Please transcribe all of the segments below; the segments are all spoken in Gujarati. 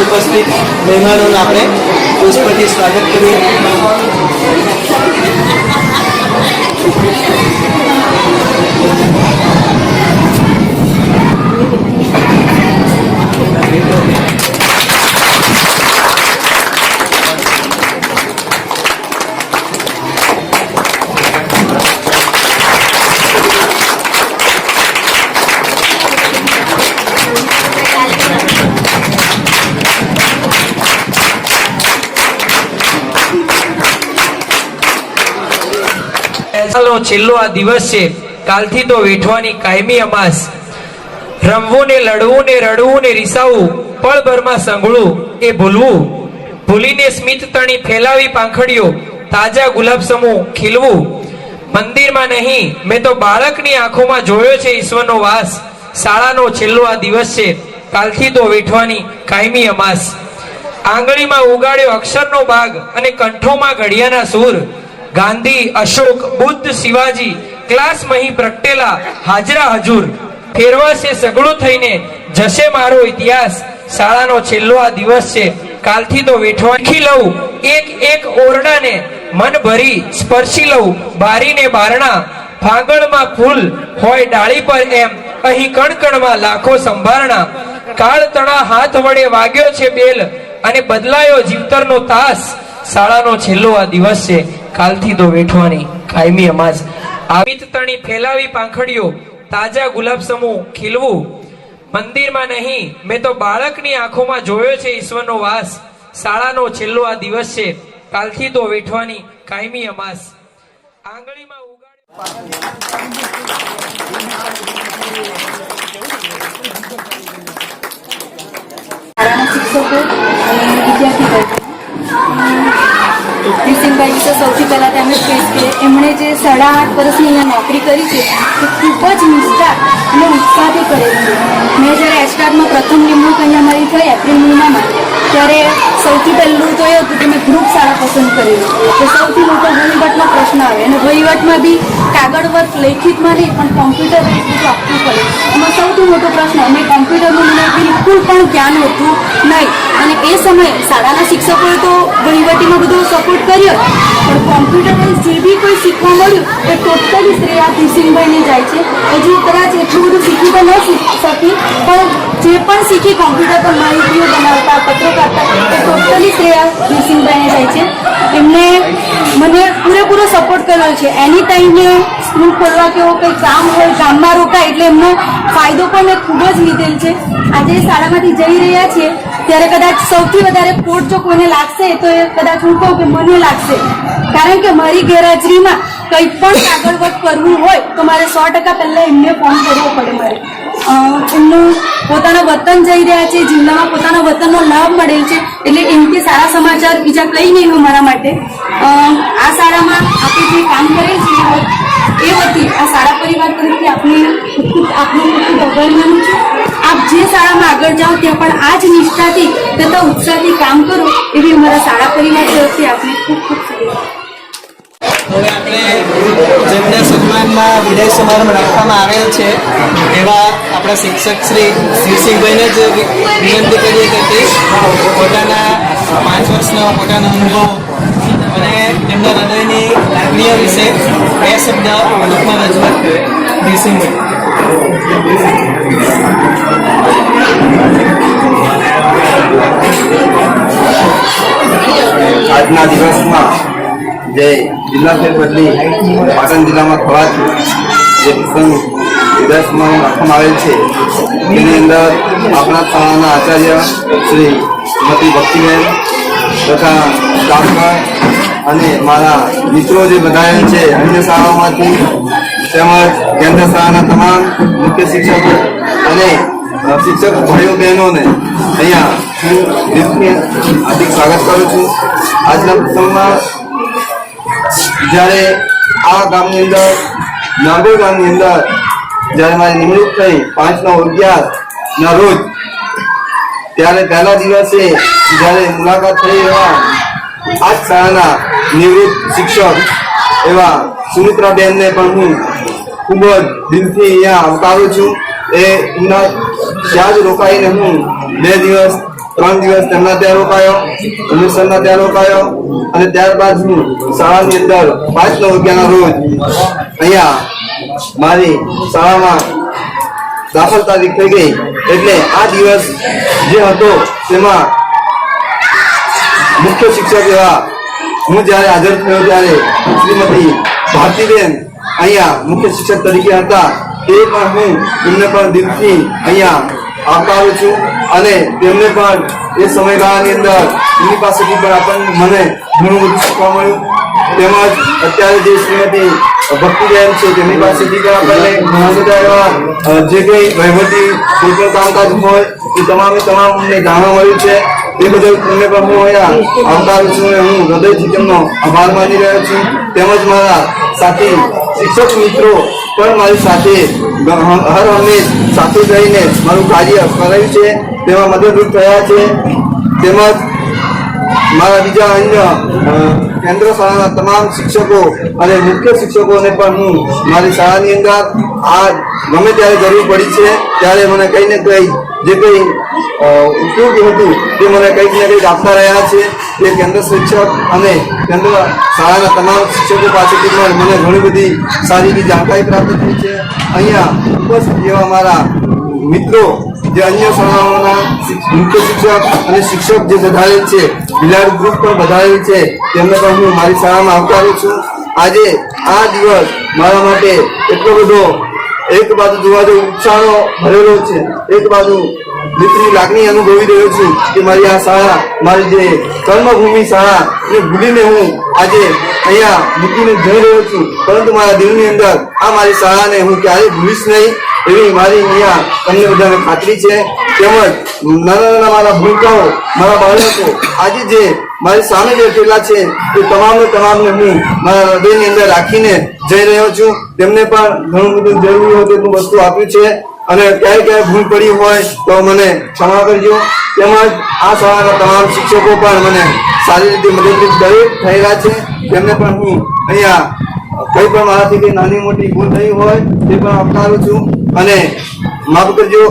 ઉપસ્થિત મહેમાનોનું આપણે પુષ્પથી સ્વાગત કરીએ. છેલ્લો આ દિવસ છે. કાલથી તો વેઠવાની કાયમી અમાસ. રમવું ને લડવું ને રડવું ને રીસાવું, પળભરમાં સંગળું એ ભૂલવું. ભૂલીને સ્મિત તણી ફેલાવી પાંખડીઓ, તાજા ગુલાબ સમૂહ ખીલવું. મંદિરમાં નહીં, મેં તો બાળકની આંખોમાં જોયો છે ઈશ્વરનો વાસ. શાળાનો છેલ્લો આ દિવસ છે. કાલથી તો વેઠવાની કાયમી અમાસ. આંગળીમાં ઉગાડ્યો અક્ષરનો ભાગ અને કંઠોમાં ઘડિયાના સૂર. ગાંધી, અશોક, બુદ્ધ, શિવાજી, ક્લાસ મહી પ્રગટેલા હાજરા હજુર. ફેરવાશે સગળું થઈને જશે મારો ઇતિહાસ. શાળાનો છેલ્લો આ દિવસ છે. કાલથી તો વેઠવાથી લઉં. એક એક ઓરડાને મન ભરી સ્પર્શી લઉં. બારીને બારણા. ફાગણમાં ફૂલ હોય ડાળી પર એમ. અહીં કણકણમાં લાખો સંભારણા. કાળ તણા હાથ વડે વાગ્યો છે બેલ. અને બદલાયો જીવતરનો તાસ. શાળાનો છેલ્લો આ દિવસ છે. કાલથી તો વેઠવાની કાયમી અમાજ આવિત તણી ફેલાવી પાંખડીઓ, તાજા ગુલાબ સમૂહ ખીલવું. મંદિરમાં નહીં, મેં તો બાળકની આંખોમાં જોયો છે ઈશ્વરનો વાસ. શાળાનો છેલ્લો આ દિવસ છે. કાલથી તો વેઠવાની કાયમી અમાસ. આંગળીમાં ઉગાડી શિક્ષકો અને વિદ્યાર્થી ભીમસિંહભાઈ વિશે સૌથી પહેલાં તો એમ જ કહીશ કે એમણે જે સાડા આઠ વર્ષની અહીંયા નોકરી કરી છે, તે ખૂબ જ નિષ્ઠા અને ઉત્સાહથી કરેલી છે. મેં જ્યારે એસ્ટાર્ટમાં પ્રથમ નિમણૂક અહીંયા મારી થઈ, એપ્રિલ મહિનામાં, ત્યારે સૌથી પહેલું તો એ હતું કે મેં ગ્રુપ પસંદ કર્યું. તો સૌથી મોટો વહીવટનો પ્રશ્ન આવે. અને વહીવટમાં બી કાગળ વર્ક લેખિતમાં નહીં, પણ કોમ્પ્યુટર બધું આપવું પડે. એમાં સૌથી મોટો પ્રશ્ન, અમે કોમ્પ્યુટરનું મને બિલકુલ પણ જ્ઞાન હતું નહીં. અને એ સમયે શાળાના શિક્ષકોએ તો વહીવટીમાં બધો સપોર્ટ કર્યો પણ કોમ્પ્યુટર જે બી કોઈ શીખવા મળ્યું, એ ટોટલી શ્રેયા ભીસિંગભાઈને જાય છે. હજુ કદાચ એટલું બધું શીખી તો ન શીખ. શકી પણ જે પણ શીખી કોમ્પ્યુટર પર માહિતીઓ બનાવતા, પત્રો કાઢતા, એ ટોટલી શ્રેયા જયસિંહભાઈને જાય છે. એમને મને પૂરેપૂરો સપોર્ટ કર્યો છે. એની ટાઈમે સ્કૂલ ખોલવા કેવો કંઈ કામ હોય, ગામમાં રોકાય, એટલે એમનો ફાયદો પણ મેં ખૂબ જ લીધેલ છે. આજે શાળામાંથી જઈ રહ્યા છીએ, ત્યારે કદાચ સૌથી વધારે પોટ જો કોઈને લાગશે, તો એ કદાચ હું કહું કે મને લાગશે. કારણ કે મારી ગેરહાજરીમાં કંઈ પણ કાગળ વર્ક કરવું હોય, તો મારે સો ટકા પહેલાં એમને ફોન કરવો પડે મારે. એમનું પોતાના વતન જઈ રહ્યા છે જિલ્લામાં પોતાના વતનનો લાભ મળેલ છે, એટલે એમથી સારા સમાચાર બીજા કંઈ નહીં હોય મારા માટે આ શાળામાં આપણે જે કામ કરેલ છે એ વતી આ શાળા પરિવાર તરફથી આપને આપનું ખૂબ છે છું. આપ જે શાળામાં આગળ જાઓ, ત્યાં પણ આ જ નિષ્ઠાથી, તથા ઉત્સાહથી કામ કરો, એવી અમારા શાળા પરિવાર તરફથી આપને ખૂબ ખૂબ શુભેચ્છા. હવે આપણે જેમને સન્માનમાં વિદાય સમારંભ રાખવામાં આવેલ છે, એવા આપણા શિક્ષક શ્રી શિવસિંહભાઈને જ વિનંતી કરીએ કે તે પોતાના પાંચ વર્ષનો પોતાનો અનુભવ અને એમના હૃદયની લાગણીઓ વિશે બે શબ્દ ટૂંકમાં રજૂઆત કરે. શિવસિંહભાઈ. આજના દિવસમાં જે જિલ્લા ફેરબદલી પાટણ જિલ્લામાં થવાથી જે પ્રસંગ વિદેશમાં રાખવામાં આવેલ છે. તેની અંદર આપણા શાળાના આચાર્ય શ્રી મતી ભક્તિબેન તથા સ્ટાફગણ અને મારા મિત્રો જે બધાએ છે, અન્ય શાળાઓમાંથી તેમજ કેન્દ્ર શાળાના તમામ મુખ્ય શિક્ષકો અને શિક્ષક ભાઈઓ બહેનોને અહીંયા હું હાર્દિક સ્વાગત કરું છું. આજના પ્રસંગમાં જ્યારે આ ગામની અંદર, નાગોર ગામની અંદર જ્યારે મારી નિમણૂક થઈ પાંચ નવ અગિયાર ના રોજ, ત્યારે પહેલા દિવસે જ્યારે મુલાકાત થઈ એવા આ શાળાના નિવૃત્ત શિક્ષક એવા સુમિત્રાબેનને પણ હું ખૂબ જ દિલથી અહીંયા આવકારું છું. એ એમના ત્યાં જ રોકાઈને હું બે દિવસ, ત્રણ દિવસ તેમના ત્યાં રોકાયો, અમૃતસરના ત્યાં રોકાયો અને ત્યારબાદ હું શાળાની અંદર પાંચ નવ વાગ્યાના રોજ અહીંયા મારી શાળામાં દાખલ તારીખ થઈ ગઈ એટલે આ દિવસ જે હતો તેમાં મુખ્ય શિક્ષક એવા હું જ્યારે હાજર થયો ત્યારે શ્રીમતી ભારતીબેન અહીંયા મુખ્ય શિક્ષક તરીકે હતા તે પણ હું તેમને પણ દિલથી અહીંયા આવકારું છું અને તેમને પણ એ સમયગાળાની અંદર એમની પાસેથી પણ આપણને મને ઘણું બધું શીખવા મળ્યું. તેમજ અત્યારે જે શ્રીમતી ભક્તિબેન છે તેમની પાસેથી પણ આપણને ઘણા બધા એવા જે કંઈ વહીવટી કોઈ પણ કામકાજ હોય, એ તમામે તમામ અમને જાણવા મળ્યું છે. એ બદલ તમને પણ હું અહીંયા છું અને હું હૃદયથી તેમનો આભાર માની રહ્યો છું. તેમજ મારા સાથી, શિક્ષક મિત્રો પણ મારી સાથે હર હંમેશ સાથે રહીને મારું કાર્ય કરાયું છે, તેમાં મદદરૂપ થયા છે. તેમજ મારા બીજા અન્ય કેન્દ્ર શાળાના તમામ શિક્ષકો અને મુખ્ય શિક્ષકોને પણ હું મારી શાળાની અંદર આ ગમે ત્યારે જરૂર પડી છે, ત્યારે મને કંઈ ને કંઈ જે કંઈ ઉપયોગી હતું તે મને કંઈક ને કંઈક આપતા રહ્યા છે તે કેન્દ્ર શિક્ષક અને કેન્દ્ર શાળાના તમામ શિક્ષકો પાસેથી પણ મને ઘણી બધી સારી એવી જાણકારી પ્રાપ્ત થઈ છે. અહીંયા ઉપસ્થિત એવા મારા મિત્રો, જે અન્ય શાળાઓના મુખ્ય શિક્ષક અને શિક્ષક જે વધારેલ છે, બિલાડ ગ્રુપ પણ વધારેલ છે, તેમને પણ હું મારી શાળામાં આવકારું છું. આજે આ દિવસ મારા માટે એટલો બધો એક બાજુ જોવા જો ઉત્સાહનો ભરેલો છે. એક બાજુ મિત્રની લાગણી અનુભવી રહ્યો છું કે મારી આ શાળા, મારી જે કર્મભૂમિ શાળા ને ભૂલીને હું આજે અહીંયા મૂકીને જઈ રહ્યો છું. પરંતુ મારા દિલની અંદર આ મારી શાળાને હું ક્યારેય ભૂલીશ નહીં. એવી મારી અહીંયા તમને બધાને ખાતરી છે. તેમજ નાના નાના મારા ભૂલકાઓ, મારા બાળકો, આજે જે મારી સામે બેઠેલા છે તે તમામને તમામને હું મારા હૃદયની અંદર રાખીને જઈ રહ્યો છું. તેમને પણ ઘણું બધું જરૂરી હોય તેટલું વસ્તુ આપ્યું છે. અને ક્યાંય ક્યાંય ભૂલ પડી હોય તો મને ક્ષમા કરજો. તેમજ આ શાળાના તમામ શિક્ષકો પણ મને સારી રીતે મદદરૂપ દરેક થયેલા છે. તેમને પણ હું અહીંયા કઈ પણ મારાથી નાની મોટી ભૂલ થઈ હોય તે પણ આવકારું છું. અને માફ કરજો,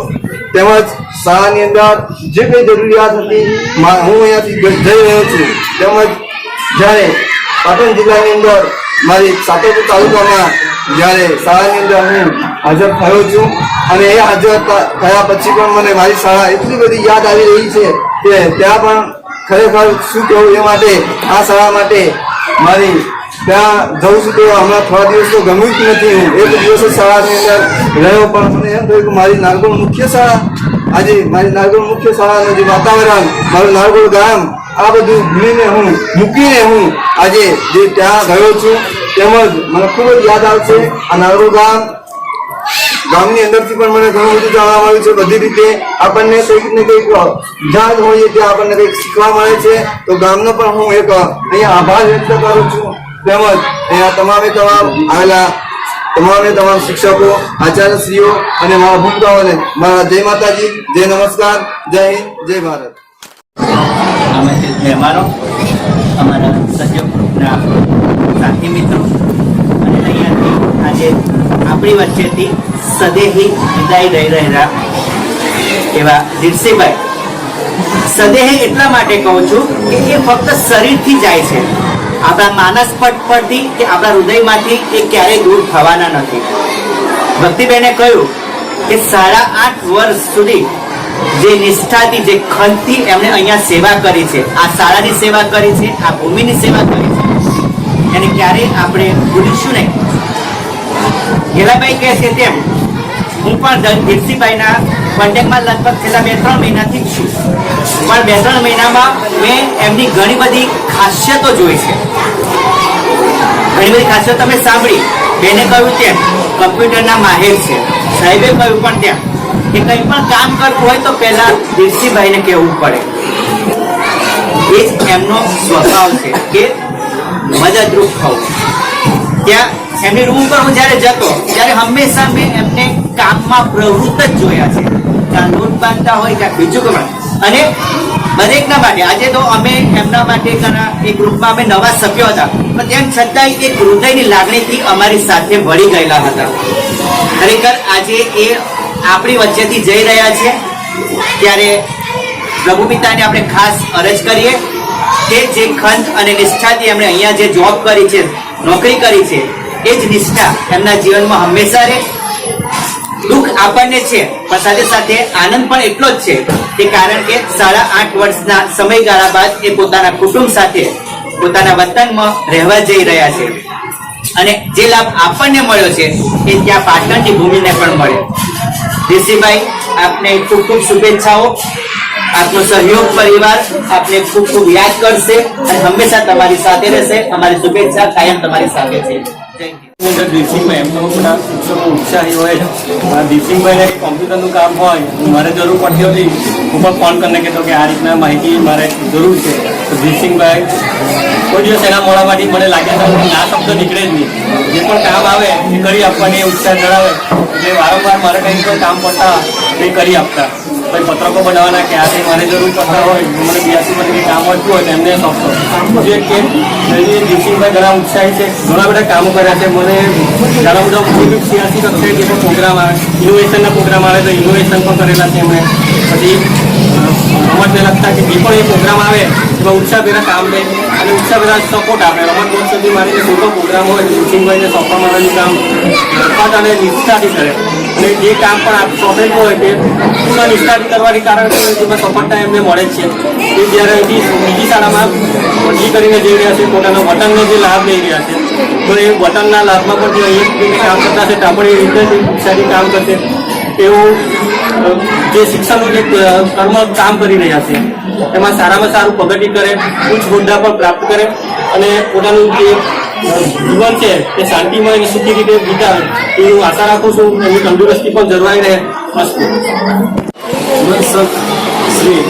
તેમજ શાળાની અંદર જે કઈ જરૂરિયાત હતી હું અહીંયાથી જઈ રહ્યો છું. તેમજ જ્યારે પાટણ જિલ્લાની અંદર મારી સાતરપુર તાલુકામાં જ્યારે શાળાની અંદર હું હાજર થયો છું અને એ હાજર થયા પછી પણ મને મારી શાળા એટલી બધી યાદ આવી રહી છે કે ત્યાં પણ ખરેખર શું કહેવું એ માટે, આ શાળા માટે મારી ત્યાં જઉં છું તો હમણાં થોડા દિવસ તો ગમ્યું જ નથી હું. એક દિવસ શાળાની અંદર રહ્યો, પણ મને એમ થયું કે મારી નારગોળ મુખ્ય શાળા, આજે મારી નારગોળ મુખ્ય શાળાનું જે વાતાવરણ, મારું નારગોળ ગામ, આ બધું ભૂલીને હું, મૂકીને હું આજે જે ત્યાં ગયો છું, તેમજ મને ખૂબ જ યાદ આવશે આ નારગોળ ગામ. ગામની અંદરથી પણ મને ઘણું બધું જાણવા મળ્યું છે, બધી રીતે આપણને કંઈક ને કંઈક જ્યાં હોઈએ, ત્યાં આપણને કંઈક શીખવા મળે છે. તો ગામનો પણ હું એક, અહીંયા આભાર વ્યક્ત કરું છું. તેમજ અહીંયા તમામે તમામ આવેલા તમામે તમામ શિક્ષકો, આચાર્યશ્રીઓ અને મારા ભૂમિકાઓને મારા જય માતાજી, જય નમસ્કાર, જય હિન્દ, જય ભારત. મહેમાનો અમારા સહયોગ સાથી મિત્રો. અને અહીંયાથી આજે આપણી વચ્ચેથી સદેહી વિદાય રહી રહેલા એવા દીપસીભાઈ સદેહ એટલા માટે કહું છું કે એ ફક્ત શરીરથી જાય છે. આપણા માનસ પટ પરથી કે આપણા હૃદયમાંથી એ ક્યારેય દૂર થવાના નથી. ભક્તિબેને કહ્યું કે સાડા આઠ વર્ષ સુધી જે નિષ્ઠાથી જે ખંતથી એમણે અહીંયા સેવા કરી છે, આ શાળાની સેવા કરી છે, આ ભૂમિની સેવા કરી છે, એને ક્યારેય આપણે ભૂલીશું નહીં. ગેલાભાઈ કહે છે તેમ, હું પણ ધીરસીભાઈના કોન્ટેક્ટમાં લગભગ છેલ્લા બે ત્રણ મહિનાથી જ છું. પણ બે ત્રણ મહિનામાં મેં એમની ઘણી બધી ખાસિયતો જોઈ છે. ઘણી બધી ખાસિયતો તમે સાંભળી. બેને કહ્યું તેમ, કમ્પ્યુટરના માહિર છે. સાહેબે કહ્યું, પણ તેમ કે કંઈ પણ કામ કરવું હોય તો પહેલા દિલસીભાઈને કહેવું પડે. એ એમનો સ્વભાવ છે કે મદદરૂપ થવું. ત્યાં એમની રૂમ પર હું જ્યારે જતો, ત્યારે હંમેશા મેં એમને કામમાં પ્રવૃત્ત જ જોયા છે. ત્યાં નોટ બાંધતા હોય, ત્યાં બીજું કઈ અને દરેકના માટે. આજે તો અમે એમના માટે એ ગ્રુપમાં અમે નવા સભ્યો હતા. પણ તેમ છતાંય એક હૃદયની લાગણીથી અમારી સાથે વળી ગયેલા હતા. ખરેખર આજે એ આપણી વચ્ચેથી જઈ રહ્યા છે. ત્યારે પ્રભુ પિતાને આપણે ખાસ અરજ કરીએ કે જે ખંત અને નિષ્ઠાથી એમણે અહીંયા જે જોબ કરી છે, નોકરી કરી છે, એ જ નિષ્ઠા એમના જીવનમાં હંમેશા રહે. દુઃખ આપણને છે, પણ સાથે સાથે આનંદ પણ એટલો જ છે કે કારણ કે સાડા આઠ વર્ષના સમયગાળા બાદ એ પોતાના કુટુંબ સાથે પોતાના વતનમાં રહેવા જઈ રહ્યા છે. અને જે લાભ આપણને મળ્યો છે, એ ત્યાં પાટણની ભૂમિને પણ મળે ઋષિભાઈ આપને ખૂબ ખૂબ શુભેચ્છાઓ. આપનો સહયોગ પરિવાર આપને ખૂબ ખૂબ યાદ કરશે અને હંમેશા તમારી સાથે રહેશે. અમારી શુભેચ્છા કાયમ તમારી સાથે છે. થેન્ક હિન્દ. ઉત્સાહી હોય આ દિલસિંહભાઈને કોમ્પ્યુટરનું કામ હોય મારે જરૂર પડતી હતી હું પણ ફોન કરીને કહેતો કે આ રીતના માહિતી મારે જરૂર છે. તો દિલસિંહભાઈ કોઈ દિવસ એના મોડામાંથી મને લાગે છે ના શબ્દ નીકળે જ નહીં. જે પણ કામ આવે, એ કરી આપવાની ઉત્સાહ ધરાવે. એટલે વારંવાર મારે કંઈક કામ પડતા એ કરી આપતા. કોઈ પત્રકો બનાવવાના કે આ કંઈ મારે જરૂર પડતા હોય મને બિયાસીમાં કંઈ કામ મળતું હોય તો એમને સોંપતો જે કે દિવસીભાઈ ઘણા ઉત્સાહી છે, ઘણા બધા કામો કર્યા છે. મને ઘણા બધા સિયાસી કક્ષાએ જે પણ પ્રોગ્રામ આવે ઇનોવેશનના પ્રોગ્રામ આવે તો ઇનોવેશન પણ કરેલા છે એમણે. પછી રમતને લગતા કે જે પણ એ પ્રોગ્રામ આવે, એમાં ઉત્સાહભેરા કામ લે અને ઉત્સાહભેરા સપોર્ટ આપે. રમત સુધી મારીને કોઈ પણ પ્રોગ્રામ હોય દિલસિંહભાઈને સોંપવા માટેનું કામ અને નિષ્ઠાથી કરે. અને જે કામ પણ આપ સોંપેલું હોય તે પૂર્ણ નિષ્ઠાથી કરવાની કારણ કે જેમાં સફળતા એમને મળે જ છે. એ જ્યારે બીજી શાળામાં બદલી કરીને જઈ રહ્યા છે, પોતાના વતનનો જે લાભ લઈ રહ્યા છે, તો એ વતનના લાભમાં પણ જે અહીંયા કામ કરતા છે ત્યાં પણ એ રીતે કામ કરશે, તેઓ જે શિક્ષણનું જે કર્મ કામ કરી રહ્યા છે, એમાં સારામાં સારું પ્રગતિ કરે, ઉચ્ચ હોદ્દા પર પ્રાપ્ત કરે અને પોતાનું જે જીવન છે, તે શાંતિમય અને સુખી રીતે વિતાવે. એ હું આશા રાખું છું એની તંદુરસ્તી પણ જળવાઈ રહે. અસ્તુ શ્રી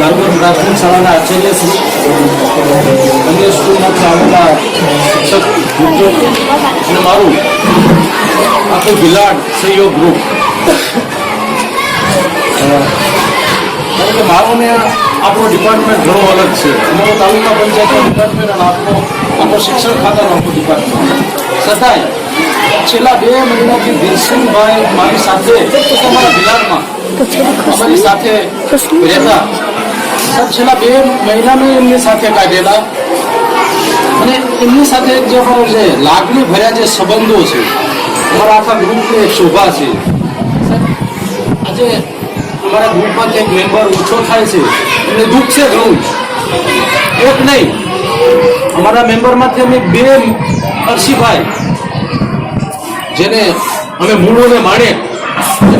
લાલગઢ પ્રાથમિક શાળાના આચાર્ય શ્રી અન્ય સ્કૂલમાંથી ચાલતા શિક્ષક મિત્રો અને મારું આખું ગિલાડ સહયોગ ગ્રુપ કારણ કે મારો ને આપણો ડિપાર્ટમેન્ટ ઘણો અલગ છે. અમારો તાલુકા પંચાયતનો ડિપાર્ટમેન્ટ અને આપણો આપણો શિક્ષણ ખાતાનો આપણો ડિપાર્ટમેન્ટ છતાંય છેલ્લા બે મહિનાથી દિલસિંહભાઈ મારી સાથે અમારા બિહારમાં અમારી સાથે રહેતા. સાહેબ છેલ્લા બે મહિનાનું એમની સાથે કાઢેલા. અને એમની સાથે જે અમારો જે લાગણી ભર્યા જે સંબંધો છે અમારા આખા ગ્રુપને શોભા છે. સાહેબ, આજે અમારા ગ્રુપમાં એક મેમ્બર ઓછો થાય છે એમને દુઃખ છે ઘણું એક નહીં, અમારા મેમ્બરમાંથી અમે બે અરસીભાઈ જેને અમે મૂળોને માણે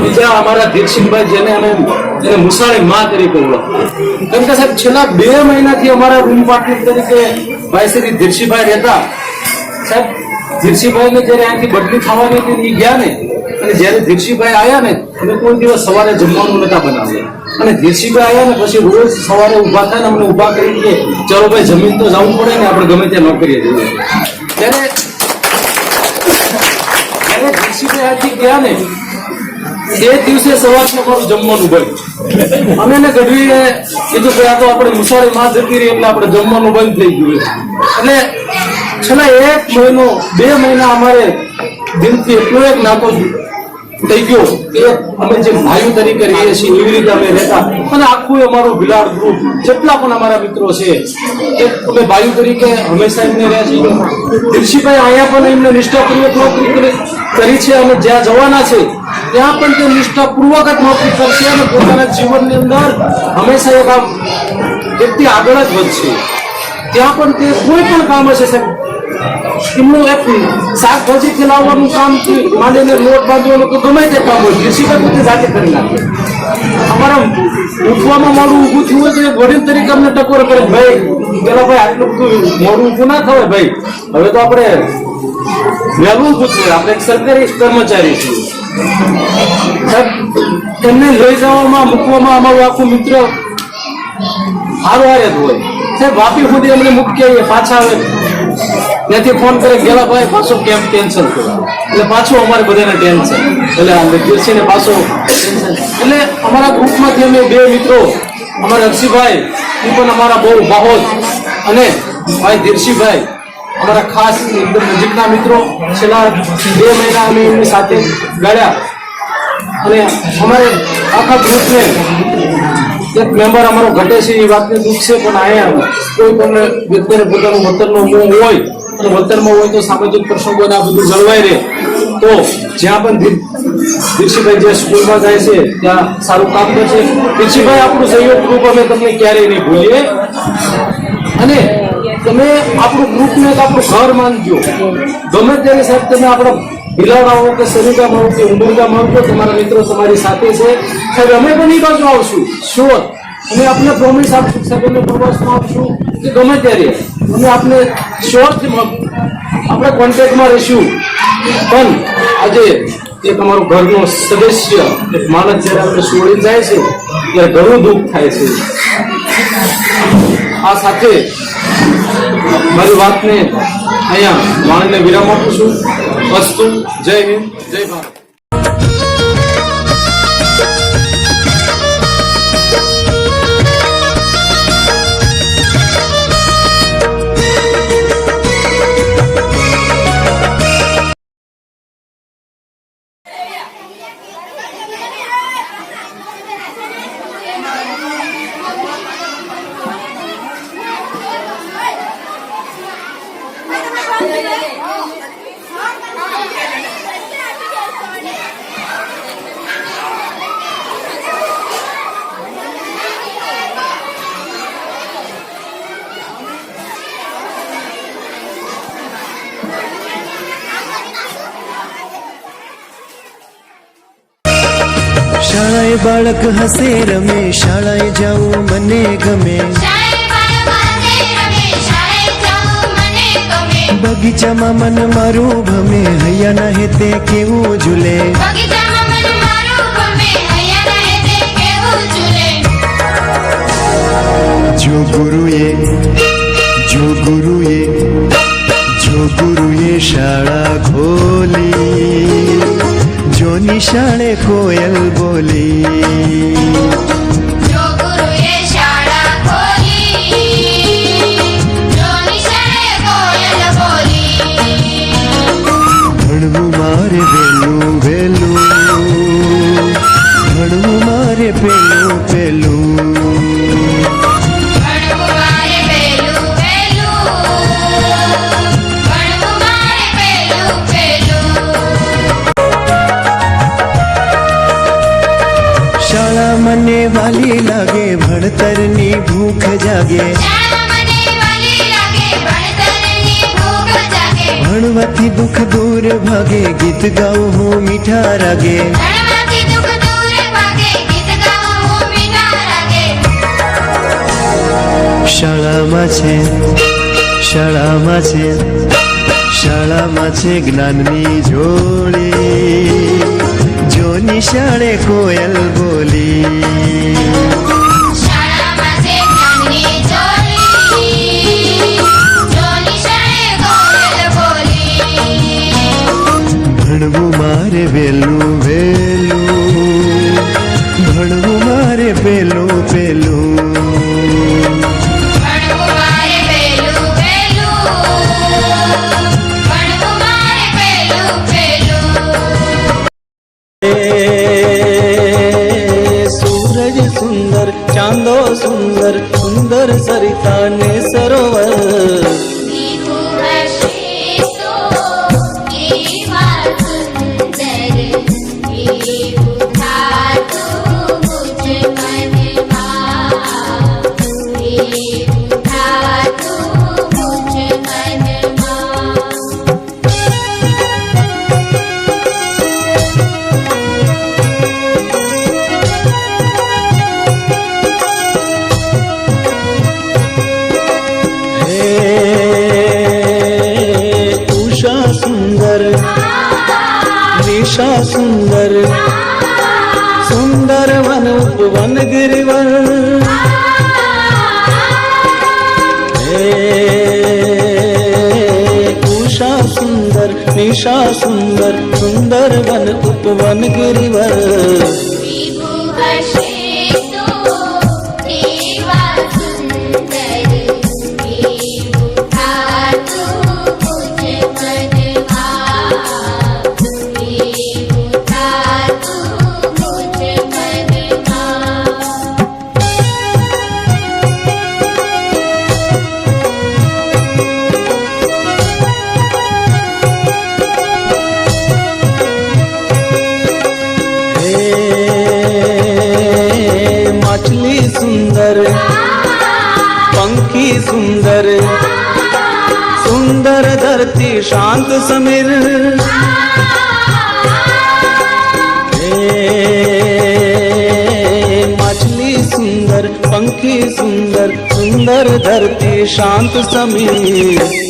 બીજા અમારા ધીરસિંહભાઈ જેને અમે જેને મુસાળી માં તરીકે ઓળખતા કેમ કે સાહેબ, છેલ્લા બે મહિનાથી અમારા રૂમ પાર્ટનર તરીકે ભાઈ શ્રી ધીરસિંહભાઈ રહેતા. સાહેબ, ધીરસિંહભાઈને જ્યારે અહીંથી બદલી થવાની હતી એ ગયા ને અને જ્યારે ધીરસિંહભાઈ આવ્યા ને, અમે કોઈ દિવસ સવારે જમવાનું નતા બનાવ્યા. અને ધીરસિંહભાઈ આવ્યા ને પછી રોજ સવારે ઊભા થાય ને અમને ઊભા કરી કે, ચલો ભાઈ, જમીન તો જવું પડે ને, આપણે ગમે ત્યાં નોકરીએ જઈએ. ત્યારે ત્યારે ધીરસિંહભાઈ અહીંથી ગયા ને, એ દિવસે સવારનું મારું જમવાનું બંધ અમે એને ગઢવીએ કીધું કે, આ તો આપણે મુસાળી માં જતી રહી, એટલે આપણે જમવાનું બંધ થઈ ગયું એટલે છેલ્લા એક મહિનો, બે મહિના અમારે દિલથી એટલો એક નાતો થઈ ગયો. કે અમે જે ભાઈઓ તરીકે રહીએ છીએ, એવી રીતે અમે રહેતા. અને આખું અમારું બિલાડ ગ્રુપ જેટલા પણ અમારા મિત્રો છે, એ અમે ભાઈઓ તરીકે હંમેશા એમને રહ્યા છીએ. દિલશીભાઈ અહીંયા પણ એમને નિષ્ઠાપૂર્વક નોકરી કરી કરી છે અને જ્યાં જવાના છે, ત્યાં પણ તે નિષ્ઠાપૂર્વક જ નોકરી કરશે અને પોતાના જીવનની અંદર હંમેશા એક આમ વ્યક્તિ આગળ જ વધશે. ત્યાં પણ તે કોઈ પણ કામ હશે સાહેબ. એમનું એક આપણે એક સરકારી કર્મચારી છીએ. સાહેબ એમને લઈ જવામાં, મૂકવામાં અમારું આખું મિત્ર હારો હારે હોય. સાહેબ, વાપી સુધી અમને મૂકી પાછા આવે. ત્યાંથી ફોન કરે ગેલા ભાઈ, પાછો કેમ કેન્સલ એટલે પાછું અમારે બધાને ટેન્શન એટલે આ ને પાછો એટલે અમારા ગ્રુપમાંથી અમે બે મિત્રો, અમારા હર્ષિભાઈ, એ પણ અમારા બહુ માહોલ. અને ભાઈ દીર્ષીભાઈ અમારા ખાસ એકદમ નજીકના મિત્રો. છેલ્લા બે મહિના અમે એમની સાથે ગાળ્યા. અને અમારે આખા ગ્રુપને એક મેમ્બર અમારો ઘટે છે, એ વાતને દુઃખ છે, પણ અહીંયા કોઈ પણ વ્યક્તિને પોતાનું વતનનો મોહ હોય. અને વતનમાં હોય તો સામાજિક પ્રસંગોને આ બધું જળવાઈ રહે. તો જ્યાં પણ દીક્ષિતભાઈ જે સ્કૂલમાં જાય છે, ત્યાં સારું કામ કરશે દીક્ષિતભાઈ, આપણું સહયોગ ગ્રુપ અમે તમને ક્યારેય નહીં ભૂલીએ. અને તમે આપણું ગ્રુપને આપણું ઘર માનજો. ગમે ત્યારે સાહેબ તમે આપણા ભીલાડાઓ કે સરિગામાં કે ઉમરગામાં તો તમારા મિત્રો તમારી સાથે છે, સાહેબ, અમે પણ એ બાજુ આવશું. શ્યોર અને આપણે પ્રોમિસ આપશું, સાહેબ, અમે પ્રવાસમાં આવશું કે ગમે ત્યારે. અમે આપને શ્યોર આપણે કોન્ટેક્ટમાં રહીશું. પણ આજે એક અમારો ઘરનો સદસ્ય, એક માણસ જ્યારે આપણે છોડી જાય છે, ત્યારે ઘણું દુઃખ થાય છે. આ સાથે મારી વાતને અહીંયા માણસને વિરામ આપું છું. અસ્તુ, જય હિન્દ, જય ભારત. બાળક હસે રમે શાળાએ જાવું મને ગમે. બગીચામાં મન મારું ભમે હૈયાના હેતે કેવું ઝૂલે. જો ગુરુએ જો ગુરુએ જો ગુરુએ શાળા ખોલી. নিশানে কোয়েল বলি। મને વાલી લાગે ભણતરની ભૂખ જાગે ભણવાથી દુઃખ દૂર ભાગે ગીત ગાઉં હું મીઠા રાગે શાળામાં છે શાળામાં છે શાળામાં છે જ્ઞાનની જોડી নিশারে কোয়েল বলি। उषा सुंदर सुंदर वन उपवन गिरिवर. ડર ધરતી શાંત સમીર માછલી સુંદર પંખી સુંદર સુંદર ધરતી શાંત સમીર